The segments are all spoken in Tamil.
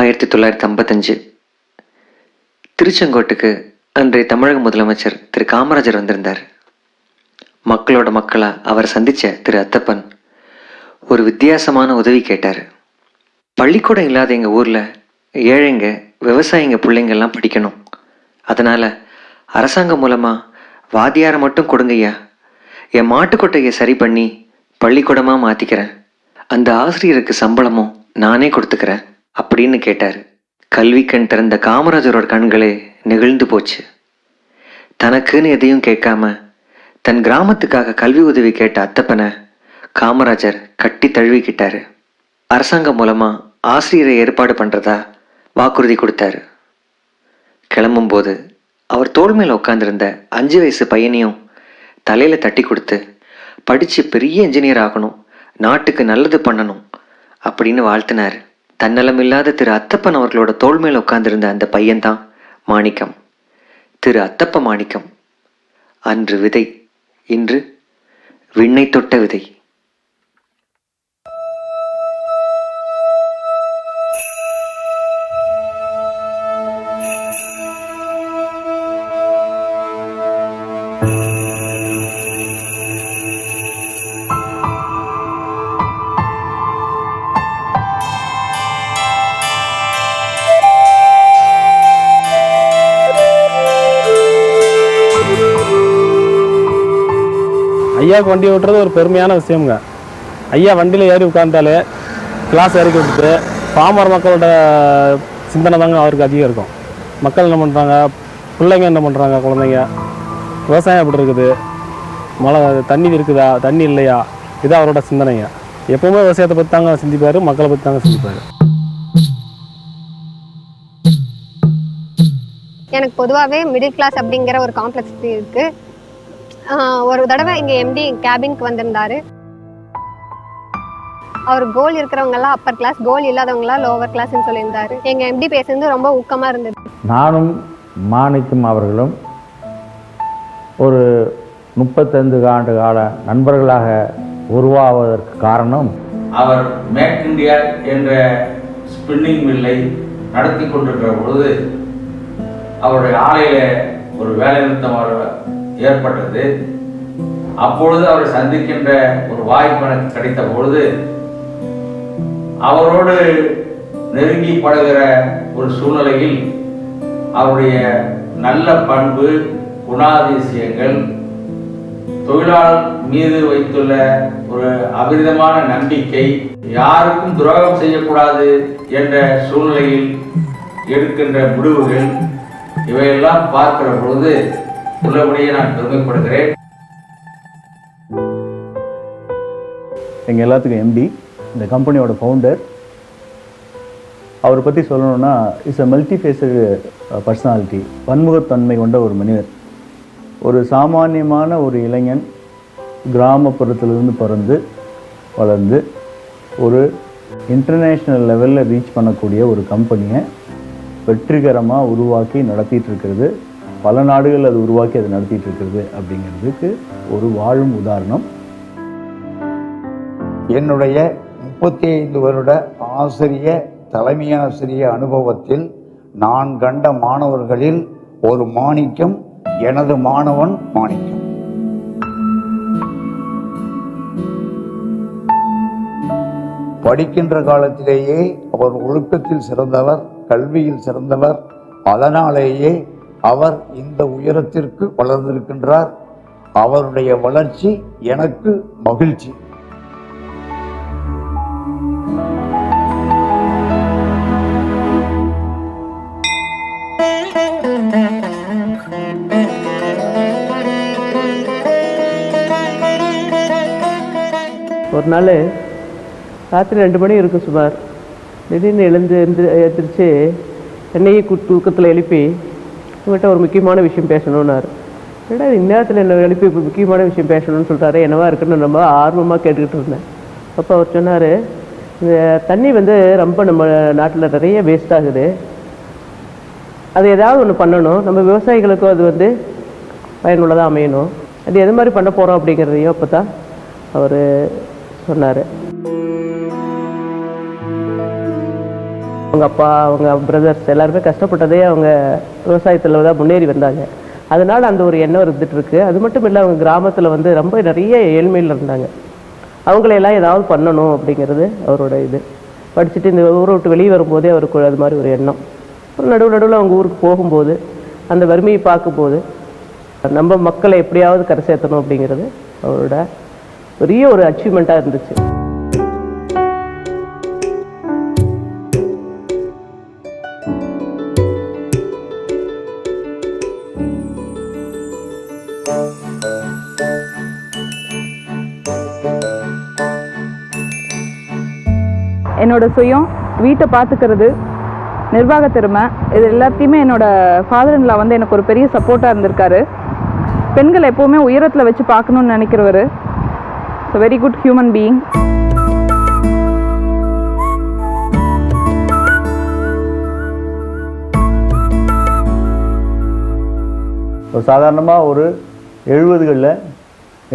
ஆயிரத்தி தொள்ளாயிரத்தி ஐம்பத்தஞ்சு. திருச்செங்கோட்டுக்கு அன்றைய தமிழக முதலமைச்சர் திரு காமராஜர் வந்திருந்தார். மக்களோட மக்களாக அவர் சந்தித்த திரு அத்தப்பன் ஒரு வித்தியாசமான உதவி கேட்டார். பள்ளிக்கூடம் இல்லாத எங்கள் ஊரில் ஏழைங்க விவசாயிங்க பிள்ளைங்கள்லாம் படிக்கணும். அதனால் அரசாங்கம் மூலமாக வாத்தியாரை மட்டும் கொடுங்கய்யா. என் மாட்டுக்கொட்டையை சரி பண்ணி பள்ளிக்கூடமாக மாற்றிக்கிறேன் அந்த ஆசிரியருக்கு சம்பளமும் நானே கொடுத்துக்கிறேன். அப்படின்னு கேட்டார். கல்வி கண் திறந்த காமராஜரோட கண்களே நெகிழ்ந்து போச்சு. தனக்குன்னு எதையும் கேட்காம தன் கிராமத்துக்காக கல்வி உதவி கேட்ட அத்தப்பனை காமராஜர் கட்டி தழுவிக்கிட்டாரு. அரசாங்கம் மூலமா ஆசிரியரை ஏற்பாடு பண்றதா வாக்குறுதி கொடுத்தாரு. கிளம்பும்போது அவர் தோல் மேல உட்காந்துருந்த அஞ்சு வயசு பையனையும் தலையில தட்டி கொடுத்து படிச்சு பெரிய இன்ஜினியர் ஆகணும். நாட்டுக்கு நல்லது பண்ணணும். அப்படின்னு வாழ்த்தினார். தன்னலமில்லாத திரு அத்தப்பன் அவர்களோட தோள் மேல உட்கார்ந்திருந்த அந்த பையன்தான் மாணிக்கம். திரு அத்தப்ப மாணிக்கம். அன்று விதை. இன்று விண்ணை தொட்ட விதை. ஐயாவுக்கு வண்டி ஓட்டுறது ஒரு பெருமையான விஷயம்ங்க. ஐயா வண்டியில் ஏறி உட்காந்தாலே கிளாஸ் இறக்கி விட்டுட்டு பாமர மக்களோட சிந்தனை தாங்க அவருக்கு அதிகம் இருக்கும். மக்கள் என்ன பண்ணுறாங்க பிள்ளைங்க என்ன பண்ணுறாங்க குழந்தைங்க? விவசாயம் எப்படி இருக்குது? மழை தண்ணி இருக்குதா? தண்ணி இல்லையா? இது அவரோட சிந்தனைங்க. எப்பவுமே விவசாயத்தை பற்றி தாங்க சிந்திப்பார் மக்களை பற்றி தாங்க சிந்திப்பார். எனக்கு பொதுவாகவே மிடில் கிளாஸ் அப்படிங்கிற ஒரு காம்ப்ளெக்ஸ் இருக்குது ஒரு தடவை இங்கே எம்டி கேபினுக்கு வந்திருந்தாரு. அவர் கோல் இருக்கிறவங்க எல்லாம் அப்பர் கிளாஸ் கோல் இல்லாதவங்க லோவர் கிளாஸ்னு சொல்லியிருந்தாரு. எங்க எம்டி பேசுறது ரொம்ப ஊக்கமா இருந்தது. நானும் மாணிக்கம் அவர்களும் ஒரு முப்பத்தைந்து ஆண்டு கால நண்பர்களாக உருவாவதற்கு காரணம் அவர் மேக் இந்தியா என்ற ஸ்பின்னிங் மில்லை நடத்தி கொண்டிருக்கிற பொழுது அவருடைய ஆலையில ஒரு வேலை நிறுத்தம் ஏற்பட்டது. அப்பொழுது அவரை சந்திக்கின்ற ஒரு வாய்ப்பு எனக்கு கிடைத்த பொழுது அவரோடு நெருங்கி பழகிற ஒரு சூழ்நிலையில் அவருடைய நல்ல பண்பு குணாதிசயங்கள் தொழிலாளர் மீது வைத்துள்ள ஒரு அபரிதமான நம்பிக்கை யாருக்கும் துரோகம் செய்யக்கூடாது என்ற சூழ்நிலையில் எடுக்கின்ற முடிவுகள் இவையெல்லாம் பார்க்கிற பொழுது உள்ளபடியே நான் பெருமைப்படுகிறேன். எங்கள் எல்லாத்துக்கும் எம்டி இந்த கம்பெனியோட ஃபவுண்டர் அவரை பற்றி சொல்லணும்னா இஸ் அ மல்டி ஃபேஸடு பர்சனாலிட்டி பன்முகத்தன்மை கொண்ட ஒரு மனிதர். ஒரு சாமானியமான ஒரு இளைஞன் கிராமப்புறத்திலிருந்து பிறந்து வளர்ந்து ஒரு இன்டர்நேஷ்னல் லெவலில் ரீச் பண்ணக்கூடிய ஒரு கம்பெனியை வெற்றிகரமாக உருவாக்கி நடத்திட்டு இருக்கிறது. பல நாடுகள் அது உருவாக்கி அதை நடத்திட்டு இருக்கிறது அப்படிங்கிறதுக்கு ஒரு வாழும் உதாரணம். என்னுடைய முப்பத்தி ஐந்து வருட ஆசிரிய தலைமை ஆசிரிய அனுபவத்தில் நான் கண்ட மாணவர்களில் ஒரு மாணிக்கம் எனது மாணவன் மாணிக்கம். படிக்கின்ற காலத்திலேயே அவர் ஒழுக்கத்தில் சிறந்தவர் கல்வியில் சிறந்தவர் அதனாலேயே அவர் இந்த உயரத்திற்கு வளர்ந்திருக்கின்றார். அவருடைய வளர்ச்சி எனக்கு மகிழ்ச்சி. ஒரு நாள் ராத்திரி ரெண்டு மணி இருக்கும் சுமார். திடீர்னு எழுந்து எழுந்து எழுந்திரிச்சு என்னையே தூக்கத்தில் எழுப்பி உங்கள்கிட்ட ஒரு முக்கியமான விஷயம் பேசணும்னாரு. ஏடா இந்நேரத்தில் என்ன எழுப்பி இப்போ முக்கியமான விஷயம் பேசணும்னு சொல்கிறாரு என்னவா இருக்குன்னு ரொம்ப ஆர்வமாக கேட்டுக்கிட்டு இருந்தேன். அப்போ அவர் சொன்னார் இந்த தண்ணி வந்து ரொம்ப நம்ம நாட்டில் நிறைய வேஸ்ட் ஆகுது. அது ஏதாவது ஒன்று பண்ணணும். நம்ம விவசாயிகளுக்கும் அது வந்து பயனுள்ளதாக அமையணும். அது எது மாதிரி பண்ண போகிறோம் அப்படிங்கிறதையும் அப்போ தான் அவர் சொன்னார். அவங்க அப்பா அவங்க பிரதர்ஸ் எல்லாருமே கஷ்டப்பட்டதே அவங்க விவசாயத்தில் தான் முன்னேறி வந்தாங்க. அதனால் அந்த ஒரு எண்ணம் இருந்துகிட்டு இருக்குது அது மட்டும் இல்லை அவங்க கிராமத்தில் வந்து ரொம்ப நிறைய ஏழ்மையில் இருந்தாங்க. அவங்களையெல்லாம் ஏதாவது பண்ணணும் அப்படிங்கிறது அவரோட இது. படிச்சுட்டு இந்த ஊரை விட்டு வெளியே வரும்போதே அவருக்கு அது மாதிரி ஒரு எண்ணம். ஒரு நடுவு நடுவில் அவங்க ஊருக்கு போகும்போது அந்த வறுமையை பார்க்கும்போது நம்ம மக்களை எப்படியாவது கரை சேர்த்தணும் அப்படிங்கிறது அவரோட பெரிய ஒரு அச்சீவ்மெண்ட்டாக இருந்துச்சு. என்னோட சுயம் வீட்டை பார்த்துக்கிறது நிர்வாக திறமை இது எல்லாத்தையுமே என்னோட ஃபாதர் இன்லா வந்து எனக்கு ஒரு பெரிய சப்போர்ட்டாக இருந்திருக்காரு. பெண்கள் எப்போவுமே உயரத்தில் வச்சு பார்க்கணுன்னு நினைக்கிறவர். So very good human being ஒரு சாதாரணமாக ஒரு எழுபதுகளில்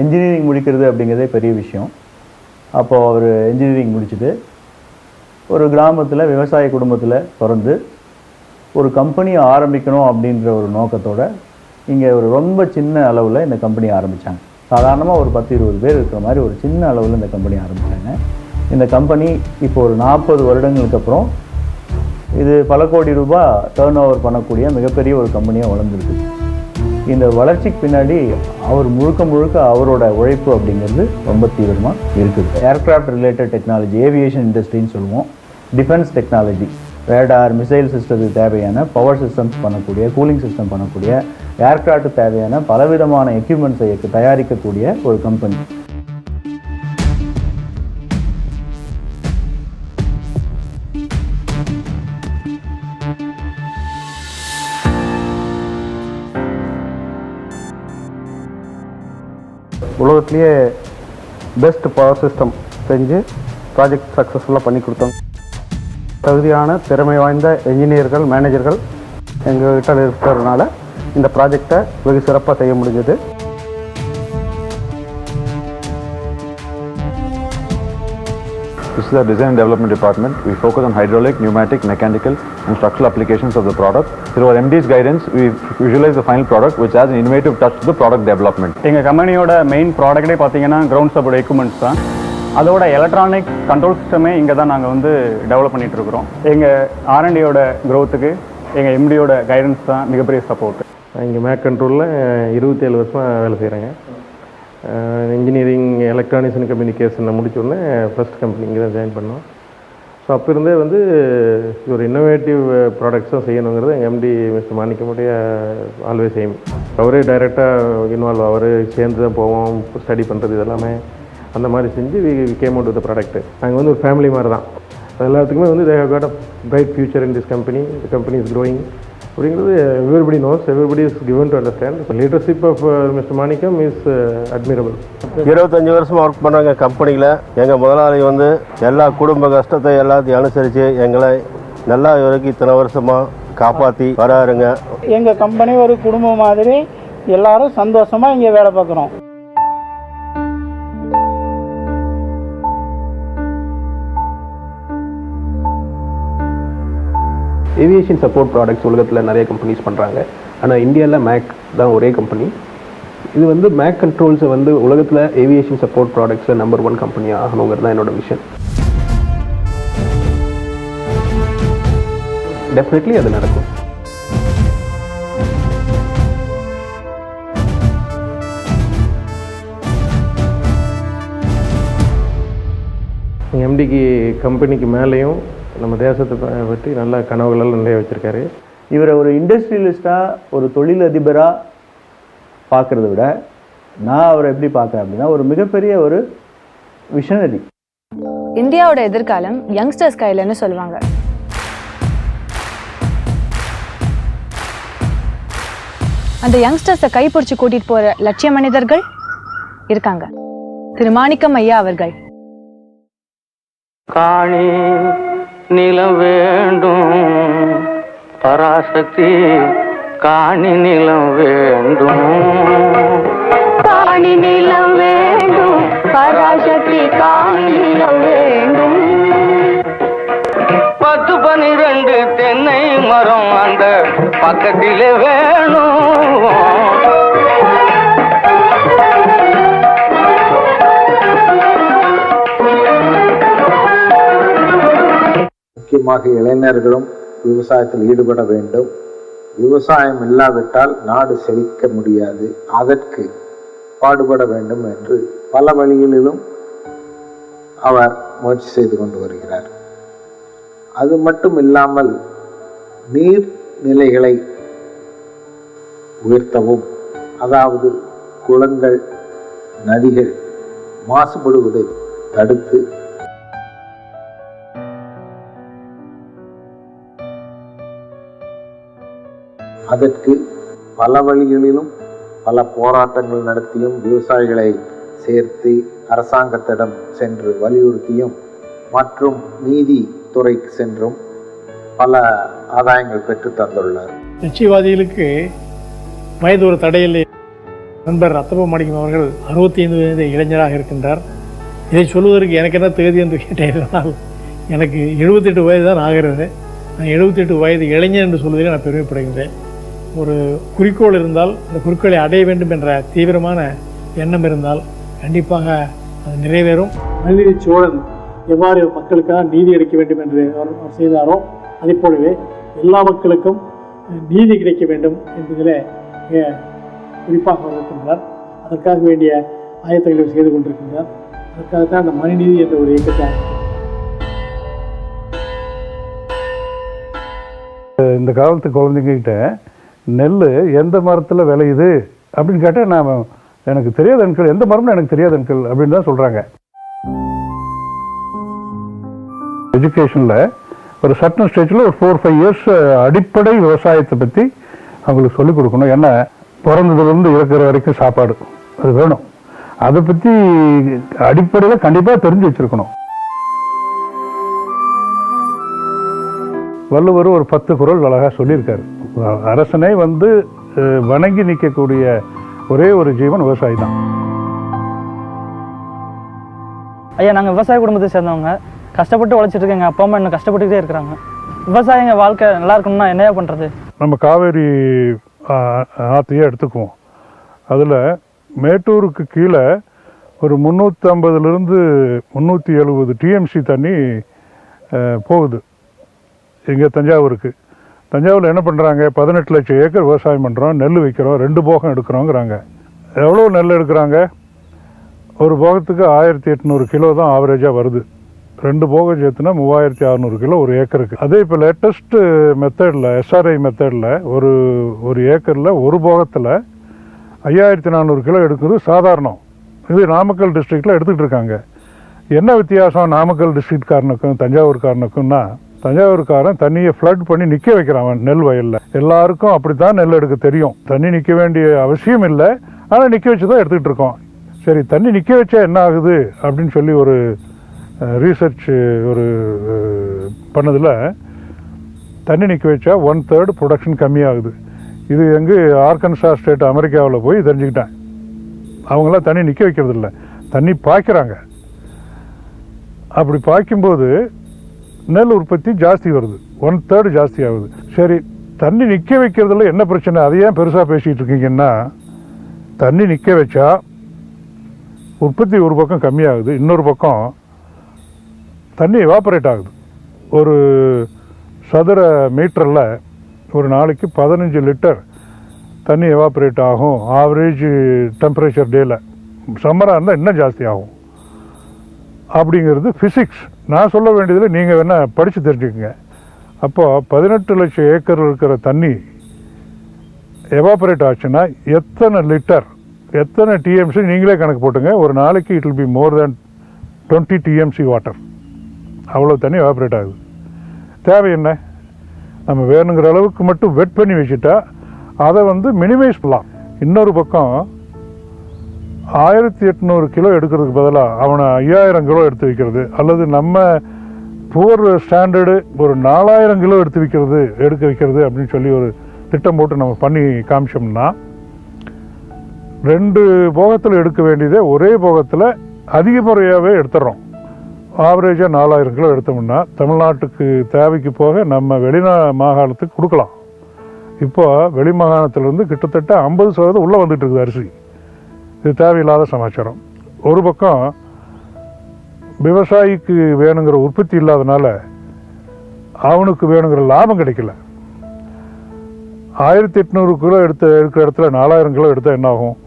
என்ஜினியரிங் முடிக்கிறது அப்படிங்கிறதே பெரிய விஷயம். அப்போது அவர் என்ஜினியரிங் முடிச்சுட்டு ஒரு கிராமத்தில் விவசாய குடும்பத்தில் பிறந்து ஒரு கம்பெனியை ஆரம்பிக்கணும் அப்படின்ற ஒரு நோக்கத்தோட இங்கே ஒரு ரொம்ப சின்ன அளவில் இந்த கம்பெனி ஆரம்பித்தாங்க சாதாரணமாக ஒரு பத்து இருபது பேர் இருக்கிற மாதிரி ஒரு சின்ன அளவில் இந்த கம்பெனி ஆரம்பித்தாங்க இந்த கம்பெனி இப்போ ஒரு நாற்பது வருடங்களுக்கு அப்புறம் இது பல கோடி ரூபாய் டேர்ன் ஓவர் பண்ணக்கூடிய மிகப்பெரிய ஒரு கம்பெனியாக வளர்ந்துருக்கு. இந்த வளர்ச்சிக்கு பின்னாடி அவர் முழுக்க முழுக்க அவரோட உழைப்பு அப்படிங்கிறது ரொம்ப தீவிரமாக இருக்குது. ஏர்க்ராஃப்ட் ரிலேட்டட் டெக்னாலஜி ஏவியேஷன் இண்டஸ்ட்ரின்னு சொல்லுவோம். டிஃபென்ஸ் டெக்னாலஜி ரேடார் மிசைல் சிஸ்டத்துக்கு தேவையான பவர் சிஸ்டம்ஸ் பண்ணக்கூடிய கூலிங் சிஸ்டம் பண்ணக்கூடிய ஏர்க்ராஃப்ட் தேவையான பலவிதமான எக்யூப்மெண்ட்ஸை தயாரிக்கக்கூடிய ஒரு கம்பெனி உலகத்துலேயே பெஸ்ட் பவர் சிஸ்டம் செஞ்சு ப்ராஜெக்ட் சக்ஸஸ்ஃபுல்லாக பண்ணி கொடுத்தோம். தகுதியான திறமை வாய்ந்த என்ஜினியர்கள் மேனேஜர்கள் எங்கள் கிட்ட இருக்கிறதுனால இந்த ப்ராஜெக்டை வெகு சிறப்பாக செய்ய முடிஞ்சது This is our design and development department. We focus on hydraulic, pneumatic, mechanical and structural applications of the product. Through our MD's guidance, we visualize the final product which has an innovative touch to the product development. எங்கள் கம்பெனியோட மெயின் ப்ராடக்டே பார்த்தீங்கன்னா கிரவுண்ட் சப்போர்ட் எக்யூப்மெண்ட்ஸ் தான் அதோட எலக்ட்ரானிக் கண்ட்ரோல் சிஸ்டமே இங்கே தான் நாங்கள் வந்து டெவலப் பண்ணிட்டு இருக்கிறோம் எங்கள் ஆர்என்டியோட க்ரோத்துக்கு எங்கள் எம்டியோட கைடன்ஸ் தான் மிகப்பெரிய சப்போர்ட் இங்கே மேக் கண்ட்ரோலில் இருபத்தேழு வருஷமாக வேலை செய்கிறேங்க இன்ஜினியரிங் எலக்ட்ரானிக்ஸ் அண்ட் கம்யூனிகேஷனை முடிச்ச ஃபஸ்ட் ஃபர்ஸ்ட் கம்பெனி இங்கே தான் ஜாயின் பண்ணோம். ஸோ அப்போ இருந்தே வந்து ஒரு இன்னோவேட்டிவ் ப்ராடக்ட்ஸும் செய்யணுங்கிறது எங்கள் எம்டி மிஸ்டர் மாணிக்கமுடைய ஆல்வேஸ் எய்ம் அவரே டைரெக்டாக இன்வால்வ் அவர் சேர்ந்து தான் போவோம் ஸ்டடி பண்ணுறது இதெல்லாமே. அந்த மாதிரி செஞ்சு we came out with product நாங்கள் வந்து ஒரு ஃபேமிலி மாதிரி தான் எல்லாத்துக்குமே வந்து they have got a bright future in this company the company is growing அப்படிங்கிறது everybody knows everybody is given to understand leadership of mister Manickam is admirable இருபத்தஞ்சி வருஷமாக ஒர்க் பண்ணாங்க கம்பெனியில் எங்கள் முதலாளி வந்து எல்லா குடும்ப கஷ்டத்தை எல்லாத்தையும் அனுசரித்து எங்களை நல்லா வரைக்கும் இத்தனை வருஷமாக காப்பாற்றி வராருங்க. எங்கள் கம்பெனி ஒரு குடும்பம் மாதிரி எல்லாரும் சந்தோஷமாக இங்கே வேலை பார்க்குறோம். ஏவியேஷன் சப்போர்ட் ப்ராடக்ட்ஸ் உலகத்தில் நிறைய கம்பெனிஸ் பண்ணுறாங்க ஆனால் இந்தியாவில் மேக் தான் ஒரே கம்பெனி இது வந்து மேக் கண்ட்ரோல்ஸை வந்து உலகத்தில் ஏவியேஷன் சப்போர்ட் ப்ராடக்ட்ஸில் நம்பர் ஒன் கம்பெனி ஆகணுங்கிறது தான் என்னோட விஷன் டெஃபினெட்லி அது நடக்கும். எம்டிக்கு கம்பெனிக்கு மேலேயும் நம்ம தேசத்தை பற்றி நல்ல கனவுகளெல்லாம் நிறைய வச்சுருக்காரு. இவரை ஒரு இண்டஸ்ட்ரியலிஸ்டாக ஒரு தொழிலதிபராக பார்க்குறத விட நான் அவரை எப்படி பார்க்குறேன் அப்படின்னா ஒரு மிகப்பெரிய ஒரு விஷனரி இந்தியாவோட எதிர்காலம் யங்ஸ்டர்ஸ் கையிலன்னு சொல்லுவாங்க. அந்த யங்ஸ்டர்ஸை கைப்பிடிச்சு கூட்டிட்டு போற லட்சிய மனிதர்கள் இருக்காங்க. திரு மாணிக்கம் ஐயா அவர்கள். காணி நிலம் வேண்டும். பராசக்தி காணி நிலம் வேண்டும். காணி நிலம் வேண்டும். பராசக்தி காணி நிலம் வேண்டும். பத்து பன்னிரண்டு ரெண்டு தென்னை மரம் அந்த பக்கத்திலே வேணும். முக்கியமாக இளைஞர்களும் விவசாயத்தில் ஈடுபட வேண்டும். விவசாயம் இல்லாவிட்டால் நாடு செழிக்க முடியாது. அதற்கு பாடுபட வேண்டும் என்று பல வழிகளிலும் அவர் முயற்சி செய்து கொண்டு வருகிறார். அது மட்டும் இல்லாமல் நீர் நிலைகளை உயர்த்தவும் அதாவது குளங்கள் நதிகள் மாசுபடுவதை தடுத்து அதற்கு பல வழிகளிலும் பல போராட்டங்கள் நடத்தியும் விவசாயிகளை சேர்த்து அரசாங்கத்திடம் சென்று வலியுறுத்தியும் மற்றும் நீதித்துறைக்கு சென்றும் பல ஆதாயங்கள் பெற்று தந்துள்ளார். நிச்சயவாதிகளுக்கு வயது ஒரு தடையில்லை. நண்பர் ரத்தப மாணிக்கம் அவர்கள் அறுபத்தி ஐந்து வயது இளைஞராக இருக்கின்றார். இதை சொல்வதற்கு எனக்கு என்ன தகுதி என்று கேட்டேனால் எனக்கு எழுபத்தெட்டு வயது தான் ஆகிறது. நான் எழுபத்தெட்டு வயது இளைஞர் என்று சொல்வதில் நான் பெருமைப்படுகின்றேன். ஒரு குறிக்கோள் இருந்தால் அந்த குறிக்கோளை அடைய வேண்டும் என்ற தீவிரமான எண்ணம் இருந்தால் கண்டிப்பாக அது நிறைவேறும் மனித சோழன் எவ்வாறு மக்களுக்காக நீதி அளிக்க வேண்டும் என்று அவர் செய்தாரோ அதே போலவே எல்லா மக்களுக்கும் நீதி கிடைக்க வேண்டும் என்பதில் மிக குறிப்பாக அவர் இருக்கின்றார் அதற்காக வேண்டிய ஆயத்தங்களை செய்து கொண்டிருக்கின்றார் அதற்காகத்தான் அந்த மனுநீதி என்ற ஒரு இயக்கத்தை. இந்த காலத்து குழந்தைங்ககிட்ட நெல் எந்த மரத்தில் விளையுது அப்படின்னு கேட்டால் நான் எனக்கு தெரியாத அணுக்கள் எந்த மரம்னு எனக்கு தெரியாத அணுக்கள் அப்படின்னு தான் சொல்கிறாங்க எஜுகேஷனில் ஒரு சர்டன் ஸ்டேஜில் ஒரு ஃபோர் ஃபைவ் இயர்ஸ் அடிப்படை விவசாயத்தை பற்றி அவங்களுக்கு சொல்லிக் கொடுக்கணும். ஏன்னா பிறந்ததுலேருந்து இருக்கிற வரைக்கும் சாப்பாடு அது வேணும். அதை பற்றி அடிப்படையில் கண்டிப்பாக தெரிஞ்சு வச்சுருக்கணும். வள்ளுவர் ஒரு பத்து குரல் அழகாக சொல்லியிருக்காரு. அரசனை வந்து வணங்கி நிற்கக்கூடிய ஒரே ஒரு ஜீவன் விவசாயி தான். ஐயா நாங்கள் விவசாய குடும்பத்தை சேர்ந்தவங்க. கஷ்டப்பட்டு உழைச்சிட்டு இருக்கேன் எங்கள் அப்பா அம்மா இன்னும் கஷ்டப்பட்டுக்கிட்டே இருக்கிறாங்க. விவசாயிங்க வாழ்க்கை நல்லா இருக்கணும்னா என்னையா பண்ணுறது நம்ம காவேரி ஆ- ஆத்தையே எடுத்துக்குவோம். அதில் மேட்டூருக்கு கீழே ஒரு முந்நூற்றம்பதுலேருந்து முந்நூற்றி எழுபது டிஎம்சி தண்ணி போகுது. இங்கே தஞ்சாவூருக்கு. தஞ்சாவூரில் என்ன பண்ணுறாங்க பதினெட்டு லட்சம் ஏக்கர் விவசாயம் பண்ணுறோம் நெல் விற்கிறோம் ரெண்டு போகம் எடுக்கிறோங்கிறாங்க. எவ்வளோ நெல் எடுக்கிறாங்க? ஒரு போகத்துக்கு ஆயிரத்தி எட்நூறு கிலோ தான் ஆவரேஜாக வருது. ரெண்டு போகம் சேர்த்துனா மூவாயிரத்தி அறநூறு கிலோ ஒரு ஏக்கருக்கு. அதே இப்போ லேட்டஸ்ட்டு மெத்தடில் எஸ்ஆர்ஐ மெத்தடில் ஒரு ஒரு ஏக்கரில் ஒரு போகத்தில் ஐயாயிரத்தி நானூறு கிலோ எடுக்கிறது சாதாரணம். இது நாமக்கல் டிஸ்ட்ரிக்டில் எடுத்துக்கிட்டு இருக்காங்க. என்ன வித்தியாசம் நாமக்கல் டிஸ்ட்ரிக்ட்காரனுக்கும் தஞ்சாவூர்காரனுக்கும்னா தஞ்சாவூர்காரன் தண்ணியை ஃப்ளட் பண்ணி நிற்க வைக்கிறான் அவன் நெல் வயலில். எல்லாருக்கும் அப்படித்தான் நெல் எடுக்க தெரியும். தண்ணி நிற்க வேண்டிய அவசியம் இல்லை. ஆனால் நிற்க வச்சு தான் எடுத்துக்கிட்டு இருக்கோம். சரி தண்ணி நிற்க வச்சா என்ன ஆகுது? அப்படின்னு சொல்லி ஒரு ரீசர்ச் ஒரு பண்ணதில் தண்ணி நிற்க வச்சா ஒன் தேர்ட் ப்ரொடக்ஷன் கம்மியாகுது. இது எங்கே ஆர்கன்சா ஸ்டேட் அமெரிக்காவில் போய் தெரிஞ்சுக்கிட்டேன். அவங்களாம் தண்ணி நிற்க வைக்கிறது இல்லை. தண்ணி பாய்க்கிறாங்க. அப்படி பாய்க்கும்போது நெல் உற்பத்தி ஜாஸ்தி வருது. ஒன் தேர்டு ஜாஸ்தி ஆகுது. சரி தண்ணி நிற்க வைக்கிறதுல என்ன பிரச்சனை? அதை ஏன் பெருசாக பேசிகிட்டு இருக்கீங்கன்னா தண்ணி நிற்க வச்சா உற்பத்தி ஒரு பக்கம் கம்மியாகுது இன்னொரு பக்கம் தண்ணி எவாப்ரேட் ஆகுது. ஒரு சதுர மீட்டரில் ஒரு நாளைக்கு பதினஞ்சு லிட்டர் தண்ணி எவாப்ரேட் ஆகும் ஆவரேஜ் டெம்பரேச்சர் டேயில் சம்மராக இருந்தால் இன்னும் ஜாஸ்தி ஆகும். அப்படிங்கிறது ஃபிசிக்ஸ் நான் சொல்ல வேண்டியதில் நீங்கள் வேணால் படித்து தெரிஞ்சுக்கோங்க. அப்போது பதினெட்டு லட்சம் ஏக்கர் இருக்கிற தண்ணி எவாபரேட் ஆச்சுன்னா எத்தனை லிட்டர் எத்தனை டிஎம்சி நீங்களே கணக்கு போட்டுங்க. ஒரு நாளைக்கு it will be more than twenty TMC water அவ்வளோ தண்ணி எவாபரேட் ஆகுது. தேவை என்ன? நம்ம வேணுங்கிற அளவுக்கு மட்டும் வெட் பண்ணி வச்சுட்டா அதை வந்து மினிமைஸ் பண்ணலாம். இன்னொரு பக்கம் ஆயிரத்தி எட்நூறு கிலோ எடுக்கிறதுக்கு பதிலாக அவனை ஐயாயிரம் கிலோ எடுத்து வைக்கிறது அல்லது நம்ம புவர் ஸ்டாண்டர்டு ஒரு நாலாயிரம் கிலோ எடுத்து வைக்கிறது எடுக்க வைக்கிறது அப்படின்னு சொல்லி ஒரு திட்டம் போட்டு நம்ம பண்ணி காமிச்சோம்னா ரெண்டு போகத்தில் எடுக்க வேண்டியதே ஒரே போகத்தில் அதிக முறையாகவே எடுத்துடுறோம் ஆவரேஜாக நாலாயிரம் கிலோ எடுத்தோம்னா தமிழ்நாட்டுக்கு தேவைக்கு போக நம்ம வெளிநா மாகாணத்துக்கு கொடுக்கலாம். இப்போ வெளி மாகாணத்திலேருந்து கிட்டத்தட்ட ஐம்பது சதவீதம் உள்ளே வந்துட்டு இருக்குது அரிசி. இது தேவையில்லாத சமாச்சாரம். ஒரு பக்கம் விவசாயிக்கு வேணுங்கிற உற்பத்தி இல்லாதனால அவனுக்கு வேணுங்கிற லாபம் கிடைக்கல. ஆயிரத்தி எட்நூறு கிலோ எடுத்த இருக்கிற இடத்துல நாலாயிரம் கிலோ எடுத்தால் என்ன ஆகும்?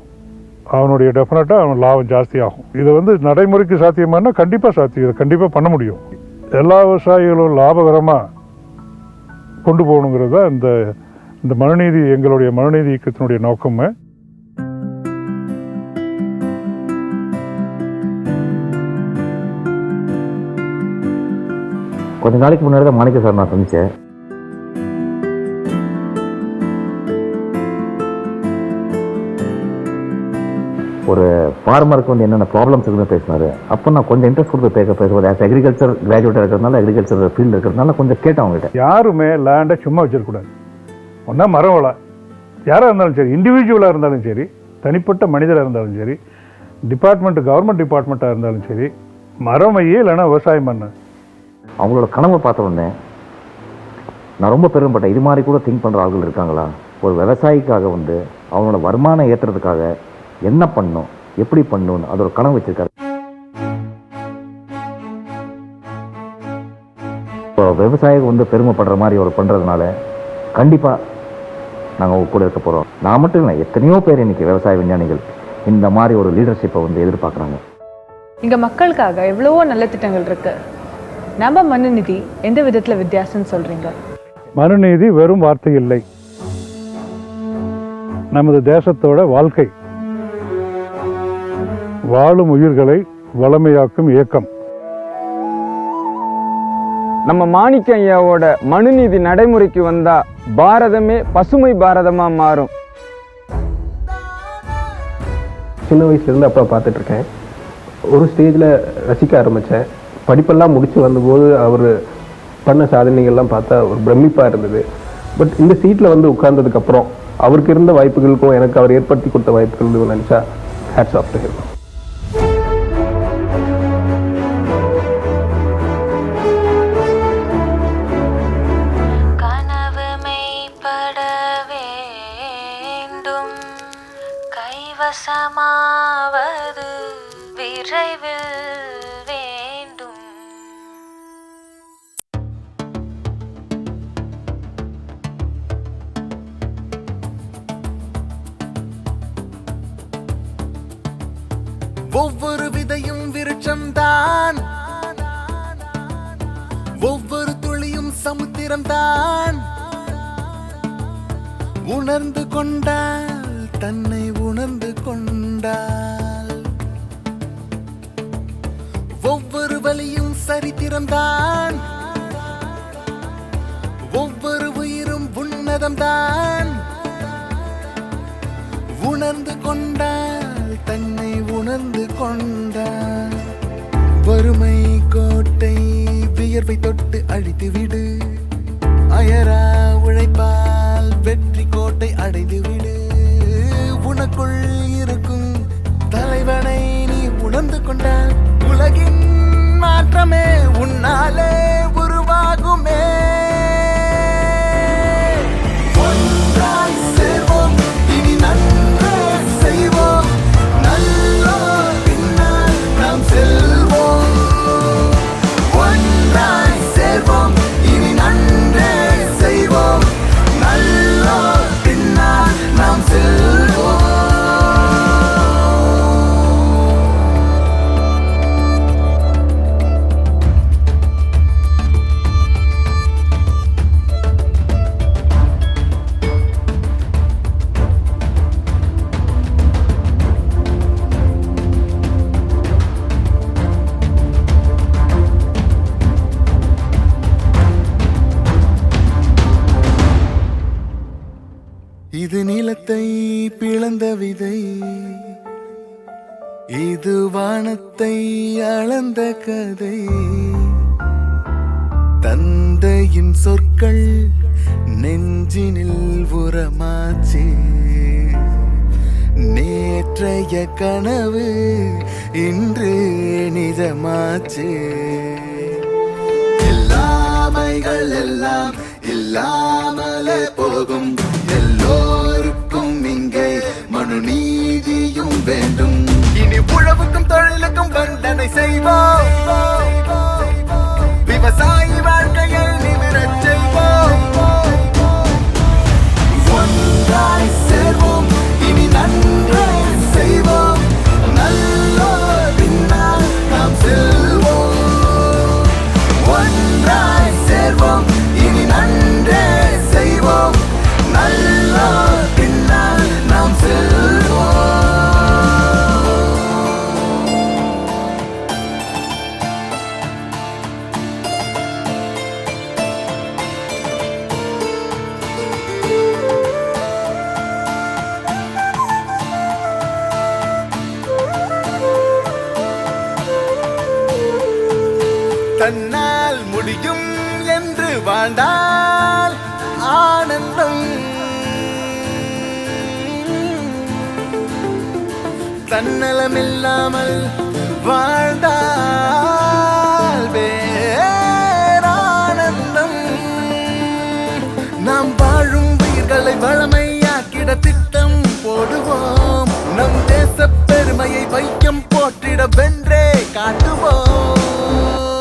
அவனுடைய டெஃபினட்டாக அவன் லாபம் ஜாஸ்தி ஆகும். இது வந்து நடைமுறைக்கு சாத்தியமானா கண்டிப்பாக சாத்தியம். இதை கண்டிப்பாக பண்ண முடியும். எல்லா விவசாயிகளும் லாபகரமாக கொண்டு போகணுங்கிறது தான் இந்த இந்த மனுநீதி எங்களுடைய மனுநீதி இயக்கத்தினுடைய நோக்கமே. கொஞ்ச நாளைக்கு முன்னாடி தான் மாணிக்க சார் நான் சந்திச்சேன். ஒரு ஃபார்மருக்கு வந்து என்னென்ன ப்ராப்ளம்ஸ் இருக்குன்னு பேசினார். அப்போ நான் கொஞ்சம் இன்ட்ரெஸ்ட் கொடுத்து பேச பேசுவது ஆஸ் அக்ரிகல்ச்சர் கிராஜுவேட்டாக இருக்கிறதுனால அக்ரிகல்ச்சர் ஃபீல்டு இருக்கிறதுனால கொஞ்சம் கேட்டேன் அவங்ககிட்ட. யாருமே லேண்டை சும்மா வச்சிடக்கூடாது ஒன்றா மரம் வள யாராக இருந்தாலும் சரி இண்டிவிஜுவலாக இருந்தாலும் சரி தனிப்பட்ட மனிதராக இருந்தாலும் சரி டிபார்ட்மெண்ட் கவர்மெண்ட் டிபார்ட்மெண்ட்டாக இருந்தாலும் சரி மரம் ஐயே இல்லைன்னா விவசாயம் பண்ணு. அவங்களோட கனவை பார்த்த உடனே நான் ரொம்ப பெருமைப்பட்டேன். இது மாதிரி கூட திங்க் பண்ணுற ஆள்கள் இருக்காங்களா? ஒரு விவசாயிக்காக வந்து அவனோட வருமானம் ஏற்றுறதுக்காக என்ன பண்ணும்? எப்படி பண்ணணும்னு அது ஒரு கனவு வச்சுருக்காரு. இப்போ விவசாயிக்கு வந்து பெருமைப்படுற மாதிரி அவர் பண்ணுறதுனால கண்டிப்பாக நாங்கள் உங்க கூட இருக்க போகிறோம் நான் மட்டும் இல்லை எத்தனையோ பேர் இன்னைக்கு விவசாய விஞ்ஞானிகள் இந்த மாதிரி ஒரு லீடர்ஷிப்பை வந்து எதிர்பார்க்குறாங்க. இங்க மக்களுக்காக எவ்வளவோ நல்ல திட்டங்கள் இருக்குது நம்ம மனுநிதி எந்த விதத்துல வித்தியாசம்னு சொல்றீங்க? மனுநீதி வெறும் வார்த்தை இல்லை. நமது தேசத்தோட வாழ்க்கை. வாழும் உயிர்களை வளமையாக்கும் இயக்கம். நம்ம மாணிக்க ஐயாவோட மனுநீதி நடைமுறைக்கு வந்தா பாரதமே பசுமை பாரதமா மாறும். சின்ன வயசுலேருந்து அப்பா பார்த்துட்டு இருக்கேன். ஒரு ஸ்டேஜில் ரசிக்க ஆரம்பித்தேன் படிப்பெல்லாம் முடித்து வந்தபோது அவர் பண்ண சாதனைகள்லாம் பார்த்தா ஒரு பிரமிப்பாக இருந்தது. பட் இந்த சீட்டில் வந்து உட்கார்ந்ததுக்கப்புறம் அவருக்கு இருந்த வாய்ப்புகளுக்கும் எனக்கு அவர் ஏற்படுத்தி கொடுத்த வாய்ப்புகளுக்கும் நினச்சா ஹேட்ஸ் ஆஃப் டு ஹிம் ஒவ்வொரு விதையும் விருட்சம்தான் ஒவ்வொரு துளியும் சமுத்திரம்தான் உணர்ந்து கொண்டால் தன்னை உணர்ந்து கொண்டால். ஒவ்வொரு வலியும் சரித்திரம்தான் ஒவ்வொரு உயிரும் உன்னதம்தான் உணர்ந்து கொண்டால் தன்னை உணர்ந்து கொண்டால் வறுமை கோட்டை வியர்வை தொட்டு அழித்து விடு அயரா உழைப்பால் வெற்றி கோட்டை அடைந்து விடு உனக்குள் இருக்கும் தலைவனை நீ உணர்ந்து கொண்டால் உலகின் மாற்றமே உன்னாலே. இது வானத்தை அளந்த கதை. தந்தையின் சொற்கள் நெஞ்சினில் உரமாச்சே. நேற்றைய கனவு இன்று நிஜமாச்சு. எல்லாமைகள் எல்லாம் இல்லாமலே போகும். எல்லோருக்கும் இங்கே மனு நீதியும் வேண்டும். செய்வோம் தன்னால் முடியும் என்று வாழ்ந்தால் ஆனந்தம். தன்னலமில்லாமல் வாழ்ந்தால் வேறானந்தம். நாம் வாழும் உயிர்களை வளமையாக்கிட திட்டம் போடுவோம். நம் தேச பெருமையை வைக்கம் போற்றிட வென்றே காட்டுவோம்.